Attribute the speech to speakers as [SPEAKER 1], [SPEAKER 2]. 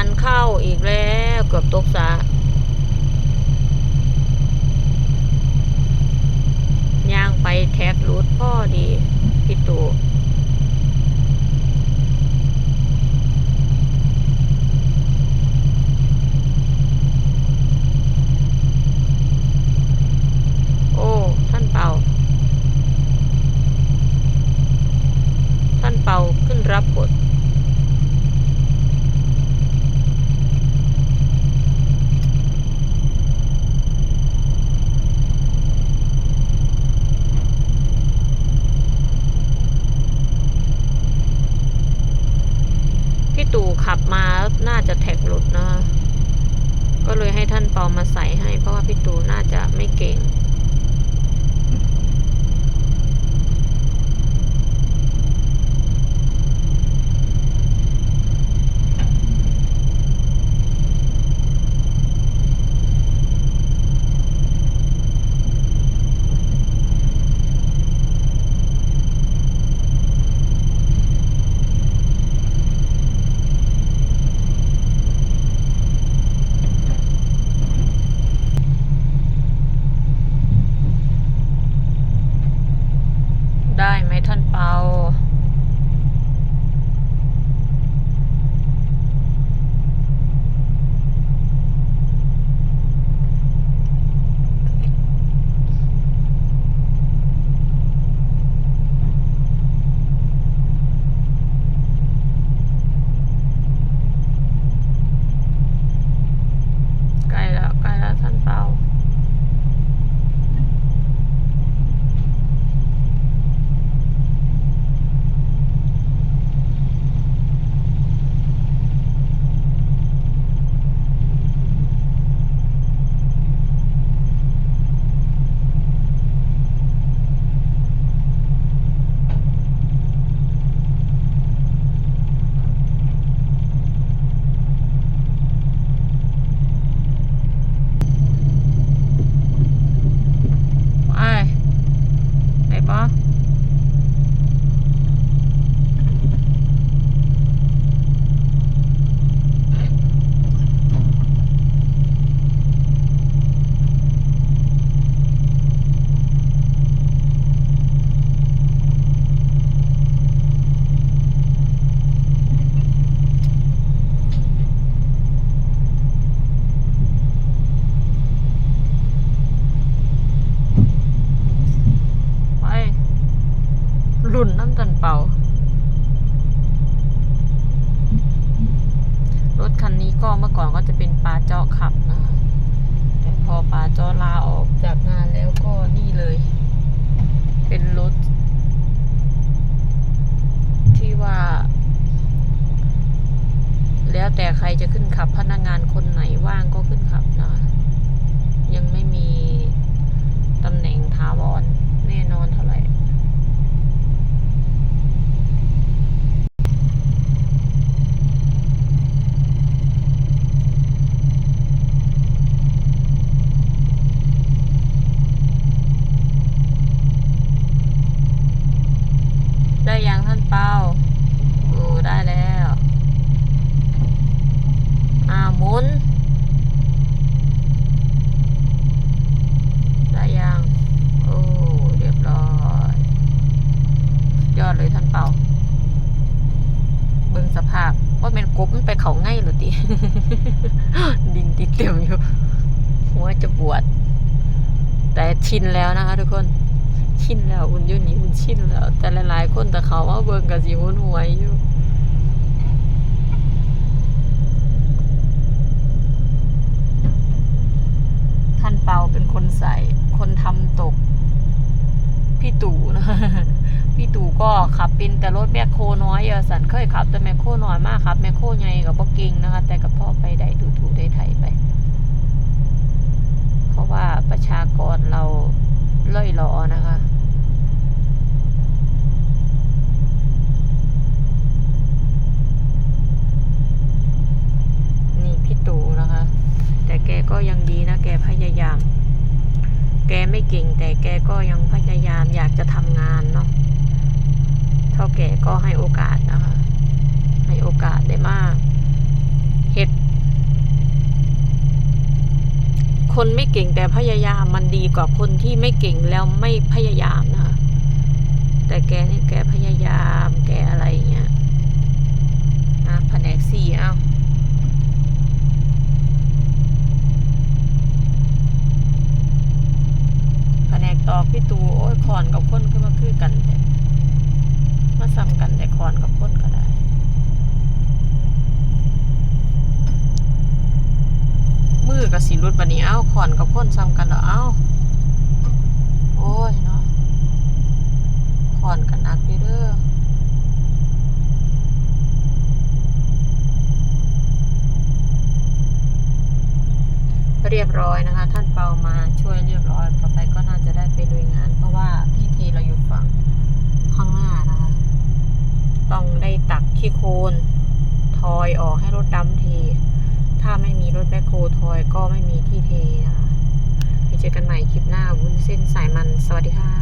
[SPEAKER 1] านเข้าอีกแล้วเกือบตกสะย่างไปแท็กรูดพ่อดี พี่ตู่โอ้ ท่านเป่า ท่านเป่าขึ้นรับบท พี่ตู่ ขับมาแล้วน่าจะแท็กหลุดนะคะก็เลยให้ท่านปอมาใส่ให้ เพราะว่าพี่ตูน่าจะไม่เก่ง ได้ ไหมท่านเปา ใกล้แล้วใกล้แล้วท่านเปา ไปไปบ่ไปรุ่นน้ำตัน เป่า รถคันนี้ก็เมื่อก่อนก็จะเป็นปลาเจาะขับนะ แต่พอปลาเจาะลาออกจากงานแล้วก็นี่เลย เป็นรถ ที่ว่า แล้วแต่ใครจะขึ้นขับพนักงานคนไหนว่างก็ขึ้นขับนะคะยังไม่มีตำแหน่งถาวรแน่นอนเท่าไหร่ ท่านเป้าโอ้ได้แล้วอ่าหมุน ได้ยัง โอ้ เรียบร้อย ยอดเลยท่านเป่าเบิ่งสภาพว่าเป็นกบมันไปเขาง่ายหรือติดินติดเต็มอยู่ หัวจะปวด แต่ชินแล้วนะคะทุกคน ชินแล้วอุ่นอยู่นี่อุ่นชินแล้ว แต่หลายๆคนแต่เขาว่าเบิ่งกับสิหุ่นหวยอยู่ท่านเปาเป็นคนใส่คนทำตก พี่ตู่นะพี่ตู่ก็ขับเป็นแต่รถแมคโครน้อยอสันเคยขับแต่แมคโครน้อยมากครับแมคโครใหญ่กับพ่เก่งนะคะ แต่กับพ่อไปได้ดูถูได้ไทยไป เพราะว่าประชากรเราล่อยหลอนะคะ นี่พี่ตู่นะคะ แต่แกก็ยังดีนะ แกพยายาม แกไม่เก่งแต่แกก็ยังพยายามอยากจะทำงานเนาะ เท่าแกก็ให้โอกาสนะคะ ให้โอกาสได้มาก เหฮ็ดคนไม่เก่งแต่พยายามมันดีกว่าคนที่ไม่เก่งแล้วไม่พยายามนะคะ แต่แกนี่แกพยายาม แกอะไรเงี้ยอะแผนกสี่เอ้าแผนกูโอ้ยคอนกับคนขึ้นมาคือกันแต่มาซ้ำกันแต่คอนกับคนก็ได้มือกับสีรุดบันนี้เอ้าคอนกับคนซ้ำกันเหรอเอ้าโอ้ยเนาะคอนกันนักดีเด้อ เรียบร้อยนะคะ ท่านเปามาช่วยเรียบร้อยต่อไปก็น่าจะได้ไปดูงาน เพราะว่าที่ทีเราอยู่ฝั่งข้างหน้านะคะ ต้องได้ตักขี้โคลนทอยออกให้รถดำเท ถ้าไม่มีรถแบคโฮทอยก็ไม่มีที่เทนะคะไปเจอกันใหม่คลิปหน้าวุ้นเส้นสายมันสวัสดีค่ะ